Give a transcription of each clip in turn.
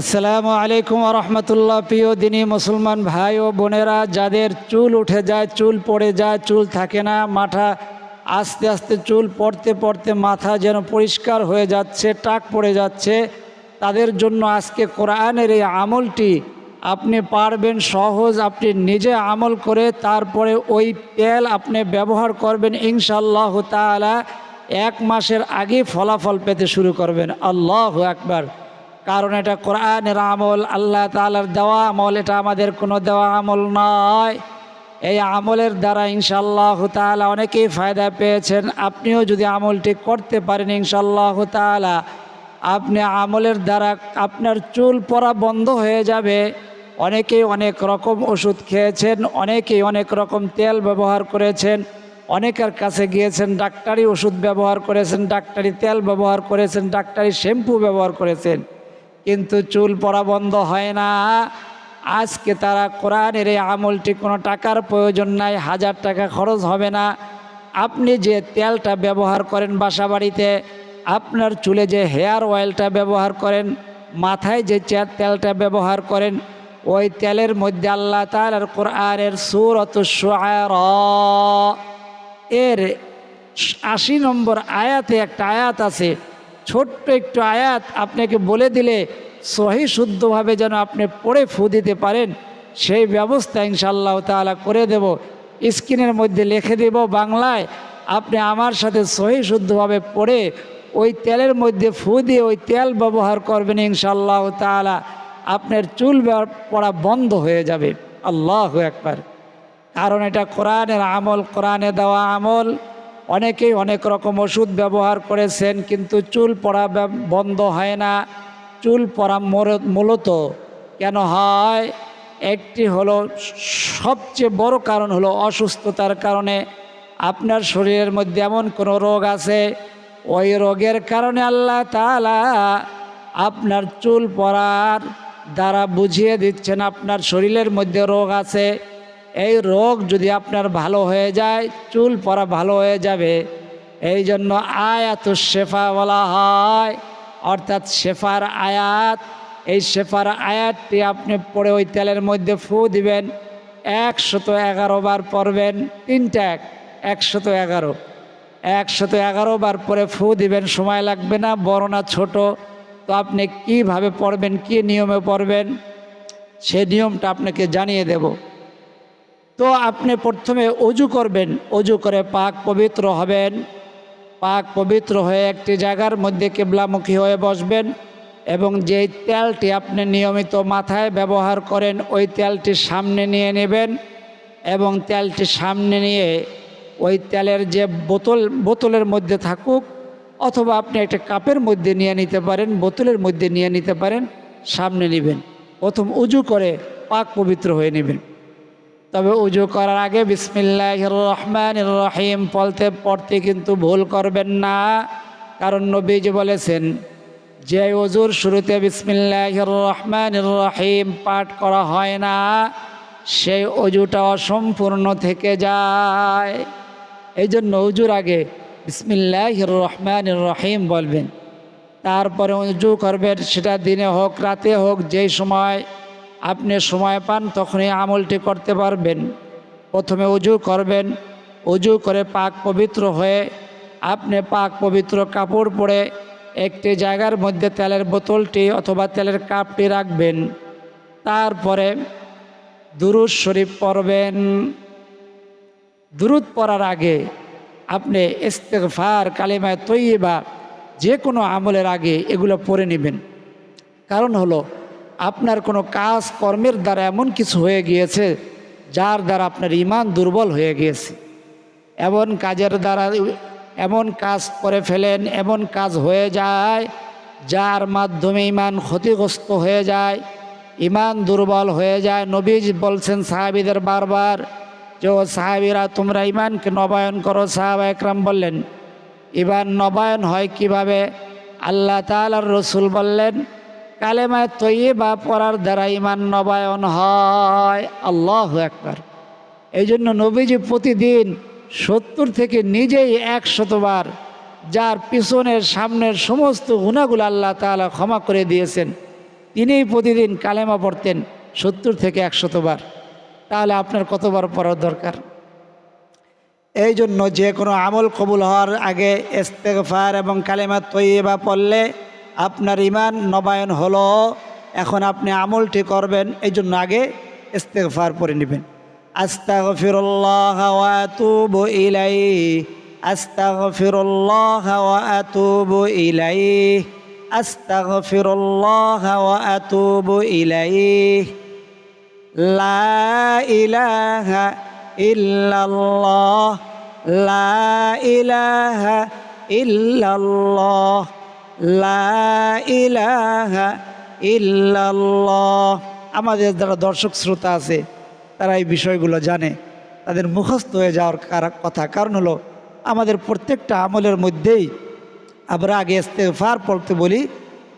আসসালামু আলাইকুম রহমতুল্লাহ। প্রিয় দিনী মুসলমান ভাই ও বোনেরা, যাদের চুল উঠে যায়, চুল পড়ে যায়, চুল থাকে না, মাথা আস্তে আস্তে চুল পড়তে পড়তে মাথা যেন পরিষ্কার হয়ে যাচ্ছে, টাক পড়ে যাচ্ছে, তাদের জন্য আজকে কোরআনের এই আমলটি আপনি পারবেন সহজ, আপনি নিজে আমল করে তারপরে ওই তেল আপনি ব্যবহার করবেন ইনশাল্লাহ তাআলা এক মাসের আগে ফলাফল পেতে শুরু করবেন। আল্লাহ একবার কারণ এটা কোরআনের আমল, আল্লাহ তালার দেওয়া আমল, এটা আমাদের কোনো দেওয়া আমল নয়। এই আমলের দ্বারা ইনশাল্লাহ তালা অনেকেই ফায়দা পেয়েছেন। আপনিও যদি আমলটি করতে পারেন ইনশাল্লাহ তালা আপনি আমলের দ্বারা আপনার চুল পরা বন্ধ হয়ে যাবে। অনেকেই অনেক রকম ওষুধ খেয়েছেন, অনেকেই অনেক রকম তেল ব্যবহার করেছেন, অনেকের কাছে গিয়েছেন, ডাক্তারি ওষুধ ব্যবহার করেছেন, ডাক্তারি তেল ব্যবহার করেছেন, ডাক্তারি শ্যাম্পু ব্যবহার করেছেন। কিন্তু চুল পড়া বন্ধ হয় না। আজকে তারা কোরআনের এই আমলটি কোনো টাকার প্রয়োজন নাই, হাজার টাকা খরচ হবে না। আপনি যে তেলটা ব্যবহার করেন বাসা বাড়িতে আপনার চুলে যে হেয়ার অয়েলটা ব্যবহার করেন, মাথায় যে তেলটা ব্যবহার করেন, ওই তেলের মধ্যে আল্লাহ তালার কোরআনের সুরত এর আশি নম্বর আয়াতে একটা আয়াত আছে ছোট্ট একটু আয়াত আপনাকে বলে দিলে সহি শুদ্ধভাবে যেন আপনি পড়ে ফু দিতে পারেন, সেই ব্যবস্থা ইনশাল্লাহ তাআলা করে দেব। স্ক্রিনের মধ্যে লিখে দেব বাংলায়, আপনি আমার সাথে সহি শুদ্ধভাবে পড়ে ওই তেলের মধ্যে ফু দিয়ে ওই তেল ব্যবহার করবেন ইনশাল্লাহ তাআলা, আপনার চুল পড়া বন্ধ হয়ে যাবে। আল্লাহ একবার কারণ এটা কোরআনের আমল, কোরআনে দেওয়া আমল। অনেকেই অনেক রকম ওষুধ ব্যবহার করেছেন, কিন্তু চুল পড়া বন্ধ হয় না। চুল পড়া মূলত কেন হয়? একটি হলো সবচেয়ে বড় কারণ হলো অসুস্থতার কারণে আপনার শরীরের মধ্যে এমন কোনো রোগ আছে? ওই রোগের কারণে আল্লাহ তাআলা আপনার চুল পড়ার দ্বারা বুঝিয়ে দিচ্ছেন আপনার শরীরের মধ্যে রোগ আছে। এই রোগ যদি আপনার ভালো হয়ে যায়, চুল পরা ভালো হয়ে যাবে। এই জন্য আয়াত শেফা বলা হয়। অর্থাৎ শেফার আয়াত, এই শেফার আয়াতটি আপনি পড়ে ওই তেলের মধ্যে ফু দিবেন। একশত এগারো বার পড়বেন, তিনটা এক, একশত এগারো। একশত এগারো বার পরে ফু দিবেন, সময় লাগবে না বড় না ছোট। তো আপনি কীভাবে পড়বেন, কি নিয়মে পড়বেন, সে নিয়মটা আপনাকে জানিয়ে দেব। তো আপনি প্রথমে অজু করবেন। অজু করে পাক পবিত্র হবেন। পাক পবিত্র হয়ে একটি জায়গার মধ্যে কেবলামুখী হয়ে বসবেন এবং যেই তেলটি আপনি নিয়মিত মাথায় ব্যবহার করেন, ওই তেলটি সামনে নিয়ে নেবেন এবং তেলটি সামনে নিয়ে ওই তেলের যে বোতল, বোতলের মধ্যে থাকুক অথবা আপনি একটা কাপের মধ্যে নিয়ে নিতে পারেন, বোতলের মধ্যে নিয়ে নিতে পারেন, সামনে নেবেন। প্রথম উজু করে পাক পবিত্র হয়ে নেবেন। তবে উজু করার আগে বিসমিল্লাহ রহমান রহিম পড়তে পড়তে কিন্তু ভুল করবেন না। কারণ নবীজি বলেছেন, যে অজুর শুরুতে বিসমিল্লাহ রহমান রহিম পাঠ করা হয় না, সেই অজুটা অসম্পূর্ণ থেকে যায়। এই জন্য উজুর আগে বিসমিল্লাহ রহমান রহিম বলবেন। তারপরে উজু করবেন, সেটা দিনে হোক, রাতে হোক, যেই সময় আপনি সময় পান, তখনই আমলটি করতে পারবেন। প্রথমে উজু করবেন, উজু করে পাক পবিত্র হয়ে আপনি পাক পবিত্র কাপড় পরে একটি জায়গার মধ্যে তেলের বোতলটি অথবা তেলের কাপটি রাখবেন। তারপরে দুরুদ শরীফ পড়বেন। দুরুদ পড়ার আগে আপনি ইস্তেগফার, কালিমায় তৈবা যে কোনো আমলের আগে এগুলো পড়ে নেবেন। কারণ হলো আপনার কোনো কাজ, কর্মের দ্বারা এমন কিছু হয়ে গিয়েছে, যার দ্বারা আপনার ইমান দুর্বল হয়ে গিয়েছে। এমন কাজের দ্বারা, এমন কাজ করে ফেলেন, এমন কাজ হয়ে যায়, যার মাধ্যমে ইমান ক্ষতিগ্রস্ত হয়ে যায় ইমান দুর্বল হয়ে যায়। নবীজ বলছেন সাহাবিদের বারবার, যে ও সাহাবিরা, তোমরা ইমানকে নবায়ন করো। সাহাবা একরাম বললেন ইমান নবায়ন হয় কীভাবে? আল্লাহ তালার রসুল বললেন কালেমায় তৈবা পড়ার দ্বারা ইমান নবায়ন হয়। আল্লাহ একবার এই জন্য নবীজি প্রতিদিন সত্তর থেকে নিজেই একশতবার যার পিছনের সামনের সমস্ত গুণাগুলো আল্লাহ তাআলা ক্ষমা করে দিয়েছেন, তিনিই প্রতিদিন কালেমা পড়তেন সত্তর থেকে একশতবার। তাহলে আপনার কতবার পড়ার দরকার? এই জন্য যে কোনো আমল কবুল হওয়ার আগে ইস্তেগফার এবং কালেমা তৈবা পড়লে আপনার ইমান নবায়ন হলো, এখন আপনি আমলটি করবেন এই জন্য আগে ইস্তেগফার পড়ে নেবেন। আস্তাগফিরুল্লাহ লা ইলাহা লা ইলাহা ইল্লাল্লাহ। আমাদের যারা দর্শক শ্রোতা আছে, তারা এই বিষয়গুলো জানে। তাদের মুখস্থ হয়ে যাওয়ার কথা। কারণ হলো, আমাদের প্রত্যেকটা আমলের মধ্যেই আমরা আগে ইস্তেগফার পড়তে বলি,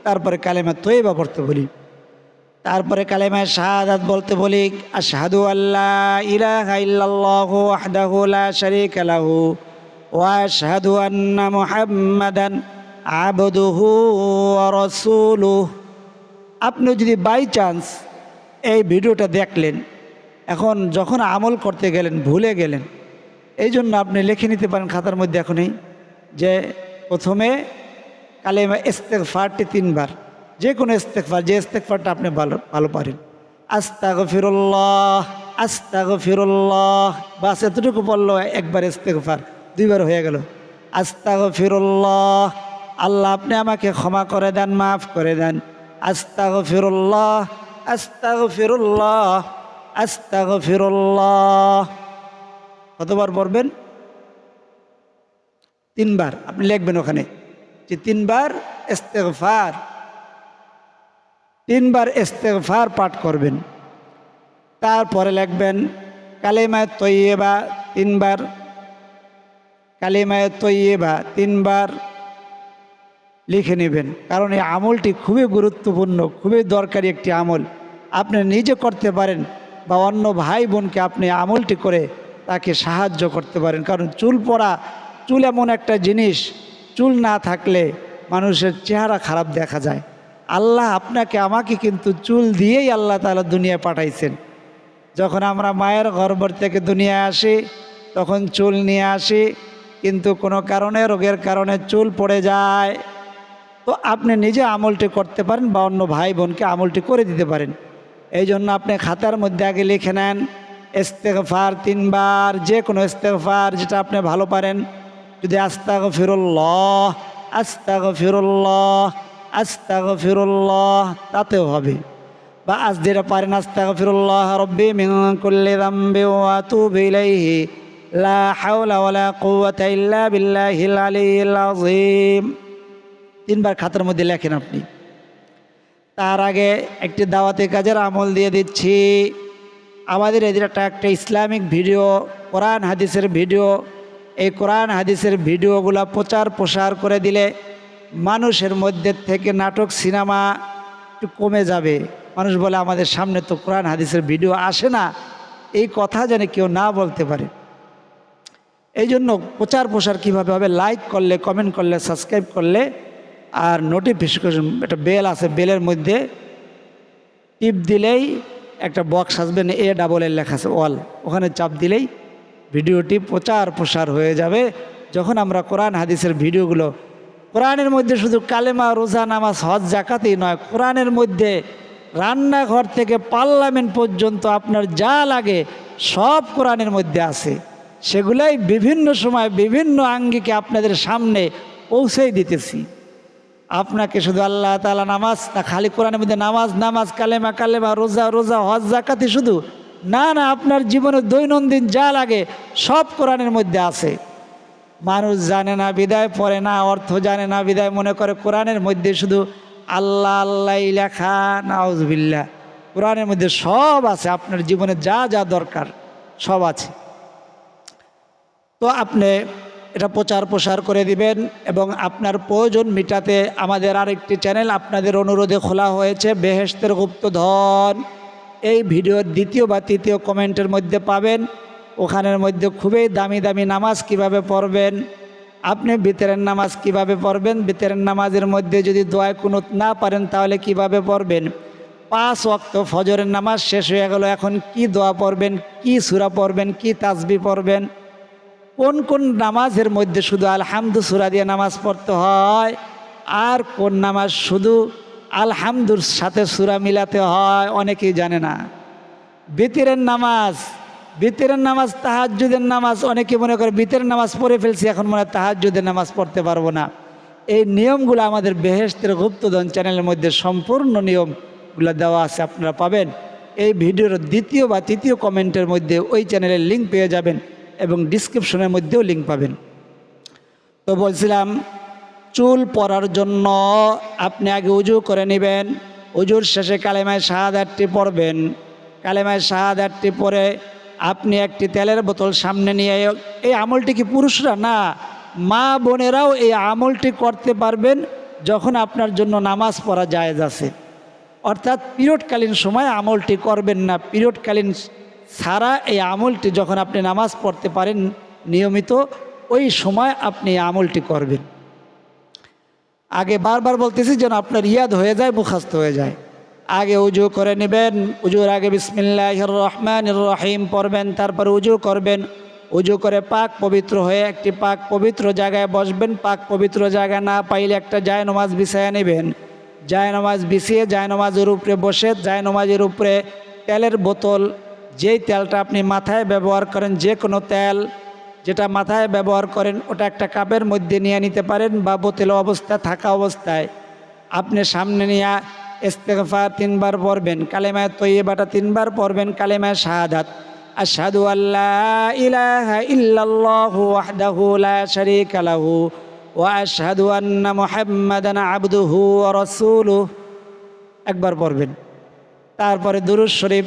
তারপরে কালেমা তৈবা পড়তে বলি। তারপরে কালেমায় শাহাদাত বলতে বলি, আশহাদু আল্লাহ ইলাহা ইল্লাল্লাহু ওয়াহদাহু লা ওয়া আন্না মুহাম্মাদান আবদুহু ওয়া রাসূলুহু। আপনি যদি বাই চান্স এই ভিডিওটা দেখলেন, এখন যখন আমল করতে গেলেন, ভুলে গেলেন এই জন্য আপনি লিখে নিতে পারেন খাতার মধ্যে এখনই যে প্রথমে কালেমা ইস্তেকফারটি তিনবার, যে কোনো ইস্তেকফার যে ইস্তেকফারটা আপনি ভালো ভালো পারেন। আস্তাগ ফিরুল্লাহ আস্তাগ ফিরুল্লাহ বাস এতটুকু বলল একবার ইস্তেকফার দুইবার হয়ে গেল। আস্তাগ ফিরুল্লাহ আল্লাহ আপনি আমাকে ক্ষমা করে দেন, মাফ করে দেন। আস্তাগ ফিরুল্লাহ আস্তাগ ফিরুল্লাহ আস্তাগ ফিরুল্লাহ কতবার পড়বেন? তিনবার, আপনি লিখবেন ওখানে যে তিনবার ইস্তেগফার তিনবার ইস্তেগফার পাঠ করবেন। তারপরে লিখবেন, কালেমায় তৈয়বা তিনবার, কালেমায় তৈয়বা তিনবার লিখে নেবেন। কারণ এই আমলটি খুবই গুরুত্বপূর্ণ, খুবই দরকারি একটি আমল। আপনি নিজে করতে পারেন বা অন্য ভাই বোনকে আপনি আমলটি করে তাকে সাহায্য করতে পারেন। কারণ চুল পড়া, চুল এমন একটা জিনিস, চুল না থাকলে মানুষের চেহারা খারাপ দেখা যায়। আল্লাহ আপনাকে, আমাকে কিন্তু চুল দিয়েই আল্লাহ তালা দুনিয়া পাঠাইছেন। যখন আমরা মায়ের গর্ভ থেকে দুনিয়ায় আসি, তখন চুল নিয়ে আসি, কিন্তু কোনো কারণে, রোগের কারণে চুল পড়ে যায়। তো আপনি নিজে আমলটি করতে পারেন বা অন্য ভাই বোনকে আমলটি করে দিতে পারেন। এই জন্য আপনি খাতার মধ্যে আগে লিখে নেন, ইস্তেগফার তিনবার যে কোনো ইস্তেগফার যেটা আপনি ভালো পারেন। যদি আস্তাগ ফিরুল্লাহ আস্তাগ ফিরুল্লাহ আস্তাগ ফিরুল্লাহ তাতেও হবে। বা আজ যেটা পারেন আস্তাগ ফিরুল্লাহ রব্বি মিন কুল্লি যামবি ওয়া আতুবু ইলাইহি, লা হাওলা ওয়ালা কুওয়াতা ইল্লা বিল্লাহিল আলিয়্যিল আযীম। তিনবার খাতার মধ্যে লেখেন আপনি। তার আগে একটি দাওয়াতি কাজের আমল দিয়ে দিচ্ছি। আমাদের এদের একটা একটা ইসলামিক ভিডিও, কোরআন হাদিসের ভিডিও। এই কোরআন হাদিসের ভিডিওগুলো প্রচার প্রসার করে দিলে মানুষের মধ্যে থেকে নাটক, সিনেমা একটু কমে যাবে। মানুষ বলে, আমাদের সামনে তো কোরআন হাদিসের ভিডিও আসে না। এই কথা যেন কেউ না বলতে পারে। এই জন্য প্রচার প্রসার কীভাবে হবে লাইক করলে কমেন্ট করলে সাবস্ক্রাইব করলে আর নোটিফিকেশন একটা বেল আছে বেলের মধ্যে টিপ দিলেই একটা বক্স আসবে না এ ডাবল এর লেখা আছে ওয়াল ওখানে চাপ দিলেই ভিডিওটি প্রচার প্রসার হয়ে যাবে। যখন আমরা কোরআন, হাদিসের ভিডিওগুলো, কোরআনের মধ্যে শুধু কালেমা, রোজা, নামাজ, হজ জাকাতেই নয়, কোরআনের মধ্যে রান্নাঘর থেকে পার্লামেন্ট পর্যন্ত আপনার যা লাগে সব কোরআনের মধ্যে আছে। সেগুলাই বিভিন্ন সময় বিভিন্ন আঙ্গিকে আপনাদের সামনে পৌঁছেই দিতেছি। আপনাকে শুধু আল্লাহ তালা নামাজ, না খালি কোরআনের মধ্যে নামাজ নামাজ, কালেমা কালেমা, রোজা রোজা, হজ জাকাতি শুধু? না না, আপনার জীবনে দৈনন্দিন যা লাগে সব কোরআনের মধ্যে আছে। মানুষ জানে না, বিদায় পড়ে না, অর্থ জানে না, বিদায় মনে করে কোরআনের মধ্যে শুধু আল্লাহ আল্লাহ লেখা নাউজবিল্লা কোরআনের মধ্যে সব আছে, আপনার জীবনে যা যা দরকার, সব আছে। তো আপনি এটা প্রচার প্রসার করে দিবেন এবং আপনার প্রয়োজন মিটাতে আমাদের আরেকটি চ্যানেল আপনাদের অনুরোধে খোলা হয়েছে বেহেস্তের গুপ্তধন। এই ভিডিওর দ্বিতীয় বা তৃতীয় কমেন্টের মধ্যে পাবেন। ওখানের মধ্যে খুবই দামি দামি নামাজ কীভাবে পড়বেন, আপনি বিতরের নামাজ কীভাবে পড়বেন বিতরের নামাজের মধ্যে যদি দোয়ায় কুনুত না পারেন তাহলে কীভাবে পড়বেন? পাঁচ ওয়াক্ত ফজরের নামাজ শেষ হয়ে গেল, এখন কি দোয়া পড়বেন, কি সুরা পড়বেন, কি তাজবি পড়বেন? কোন কোন নামাজের মধ্যে শুধু আলহামদু সুরা দিয়ে নামাজ পড়তে হয়, আর কোন নামাজ শুধু আলহামদুর সাথে সুরা মিলাতে হয়, অনেকেই জানে না। বিতিরের নামাজ বিতিরের নামাজ তাহাজুদের নামাজ, অনেকে মনে করে বিতিরের নামাজ পড়ে ফেলছি, এখন মনে হয় তাহাজুদের নামাজ পড়তে পারব না। এই নিয়মগুলো আমাদের বেহেস্তের গুপ্তধন চ্যানেলের মধ্যে সম্পূর্ণ নিয়মগুলো দেওয়া আছে, আপনারা পাবেন। এই ভিডিওর দ্বিতীয় বা তৃতীয় কমেন্টের মধ্যে ওই চ্যানেলের লিঙ্ক পেয়ে যাবেন। এবং ডিসক্রিপশনের মধ্যেও লিঙ্ক পাবেন। তো বলছিলাম, চুল পরার জন্য আপনি আগে উজু করে নেবেন, উজুর শেষে কালেমায় শাহাদাতটি পড়বেন। কালেমায় শাহাদাতটি পরে আপনি একটি তেলের বোতল সামনে নিয়ে, এই আমলটি কি পুরুষরা? না, মা বোনেরাও এই আমলটি করতে পারবেন যখন আপনার জন্য নামাজ পড়া জায়েজ আছে। অর্থাৎ পিরিয়ডকালীন সময় আমলটি করবেন না, পিরিয়ডকালীন ছাড়া এই আমলটি যখন আপনি নামাজ পড়তে পারেন নিয়মিত, ওই সময় আপনি আমলটি করবেন। আগে বারবার বলতেছি যেন আপনার ইয়াদ হয়ে যায় মুখাস্ত হয়ে যায়। আগে উজু করে নেবেন, উজুর আগে বিসমিল্লাহ রহমান রহিম পড়বেন, তারপর উজু করবেন। উজু করে পাক পবিত্র হয়ে একটি পাক পবিত্র জায়গায় বসবেন, পাক পবিত্র জায়গা না পাইলে একটা জায় নমাজ বিছায়া নেবেন। জায় নমাজ বিছিয়ে, জায় নমাজের উপরে বসে, জায় নমাজের উপরে তেলের বোতল যেই তেলটা আপনি মাথায় ব্যবহার করেন, যে কোনো তেল যেটা মাথায় ব্যবহার করেন, ওটা একটা কাপের মধ্যে নিয়ে নিতে পারেন বা বোতল অবস্থা, থাকা অবস্থায়। আপনি সামনে নিয়ে ইস্তেগফা তিনবার পড়বেন, কালেমায় তৈবাটা তিনবার পড়বেন, কালেমায় শাহাদাত। আশহাদু আল্লাহ ইলাহা ইল্লাল্লাহু লা লাহু আবদুহু ওয়া একবার পড়বেন। তারপরে দুরুজ শরীফ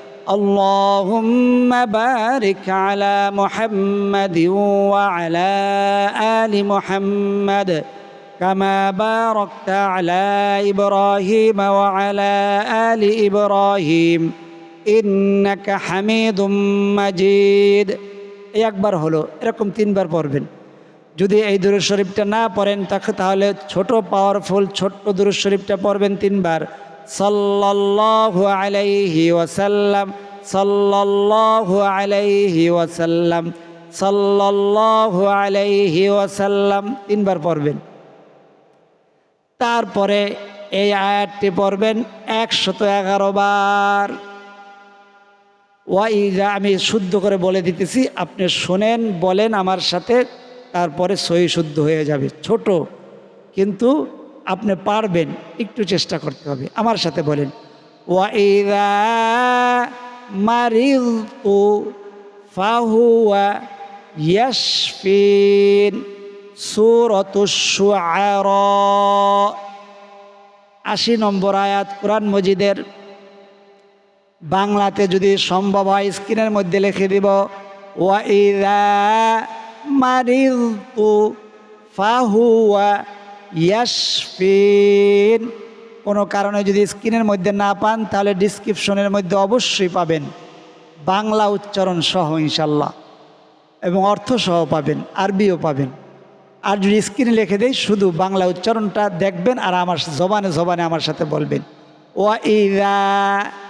اللهم بارك على محمد وعلى آل محمد كما باركت على إبراهيم وعلى آل إبراهيم إنك حميد مجيد একবার হলো এরকম তিনবার পড়বেন যদি এই দুরুদ শরীফটা না পড়েন তাকে তাহলে ছোট পাওয়ারফুল ছোট্ট দুরুদ শরীফটা পড়বেন তিনবার সাল্লাল্লাহু আলাইহি ওয়াসাল্লাম, সাল্লাল্লাহু আলাইহি ওয়াসাল্লাম, সাল্লাল্লাহু আলাইহি ওয়াসাল্লাম। তিনবার পড়বেন। তারপরে এই আয়াতটি পড়বেন একশত এগারো বার। ওয়াইজা আমি শুদ্ধ করে বলে দিতেছি, আপনি শোনেন, বলেন আমার সাথে, তারপরে সহি শুদ্ধ হয়ে যাবে। ছোট, কিন্তু আপনি পারবেন, একটু চেষ্টা করতে হবে। আমার সাথে বলেন মারিলতু ফাহুয়া আশি নম্বর আয়াত কোরআন মজিদের, বাংলাতে যদি সম্ভব হয়, স্ক্রিনের মধ্যে লিখে দিব ওয়াইদা মারিলতু ফাহুয়া ইয়াসফিন। কোনো কারণে যদি স্ক্রিনের মধ্যে না পান, তাহলে ডিসক্রিপশনের মধ্যে অবশ্যই পাবেন বাংলা উচ্চারণ সহ ইনশাল্লাহ এবং অর্থ সহ পাবেন, আরবিও পাবেন। আর যদি স্ক্রিনে লিখে দেয় শুধু বাংলা উচ্চারণটা দেখবেন আর আমার জবানে জবানে আমার সাথে বলবেন। ওয়া ইরা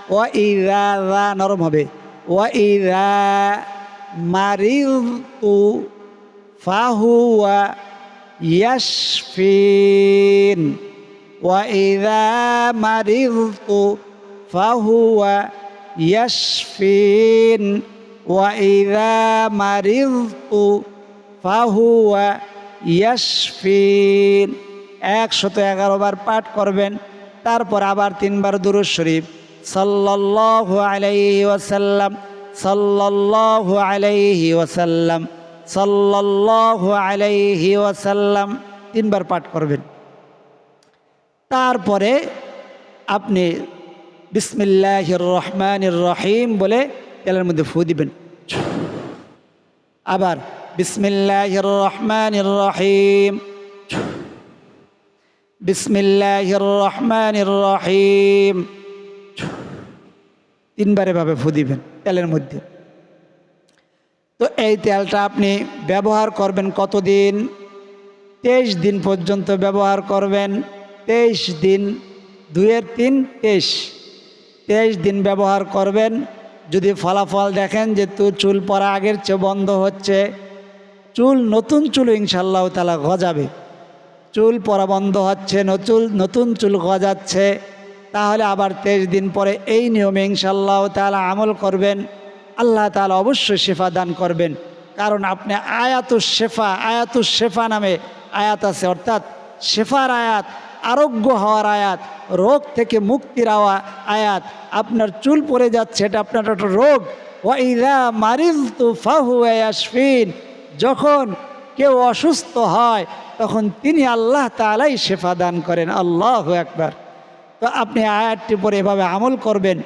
ওয়া ইরা রা নরম হবে। ওয়া ইরা মারিল তু ফাহুয়া يشفين وإذا مرضت فهو يشفين وإذا مرضت فهو يشفين একশত এগারো বার পাঠ করবেন তারপর আবার তিনবার দুরুদ শরীফ সাল্লাল্লাহু আলাইহি ওয়াসাল্লাম সাল্লাল্লাহু আলাইহি ওয়াসাল্লাম সাল্লাল্লাহু আলাইহি ওয়াসাল্লাম তিনবার পাঠ করবেন। তারপরে আপনি বিসমিল্লাহির রহমানির রহিম বলে তেলের মধ্যে ফু দিবেন। আবার বিসমিল্লাহ রহমান রহিম। বিসমিল্লাহ রহমান রহিম। তিনবার এভাবে ফু দিবেন তেলের মধ্যে। তো এই তেলটা আপনি ব্যবহার করবেন কতদিন? তেইশ দিন পর্যন্ত ব্যবহার করবেন। তেইশ দিন দুয়ের তিন, তেইশ। তেইশ দিন ব্যবহার করবেন। যদি ফলাফল দেখেন যে তু চুল পরা আগের চেয়ে বন্ধ হচ্ছে, চুল নতুন চুল ইনশাল্লাহ তালা গজাবে। চুল পরা বন্ধ হচ্ছে, নতুন নতুন চুল গজাচ্ছে, তাহলে আবার তেইশ দিন পরে এই নিয়মে ইনশাল্লাহ তালা আমল করবেন। আল্লাহ তালা অবশ্যই শেফা দান করবেন। কারণ আপনি আয়াত শেফা আয়াত শেফা নামে আয়াত আছে, অর্থাৎ শেফার আয়াত, আরোগ্য হওয়ার আয়াত, রোগ থেকে মুক্তির আওয়া আয়াত, আপনার চুল পড়ে যাচ্ছে, এটা আপনার একটা রোগ। ওয়াইদা মারিজ তু ফাহু ইয়াসফিন যখন কেউ অসুস্থ হয়, তখন তিনি আল্লাহ তালাই শেফা দান করেন, আল্লাহ একবার তো আপনি আয়াতটি পরে এভাবে আমল করবেন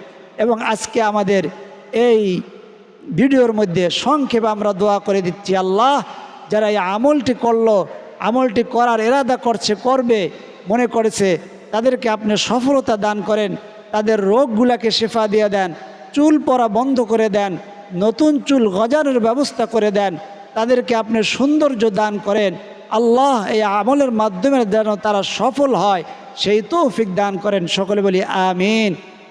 এবং আজকে আমাদের এই ভিডিওর মধ্যে সংক্ষেপে আমরা দোয়া করে দিচ্ছি, আল্লাহ যারা এই আমলটি করল, আমলটি করার এরাদা করছে, করবে, মনে করেছে, তাদেরকে আপনি সফলতা দান করেন, তাদের রোগগুলাকে শেফা দিয়ে দেন, চুল পরা বন্ধ করে দেন, নতুন চুল গজানোর ব্যবস্থা করে দেন, তাদেরকে আপনি সৌন্দর্য দান করেন, আল্লাহ এই আমলের মাধ্যমে যেন তারা সফল হয়, সেই তৌফিক দান করেন, সকলে বলি আমিন।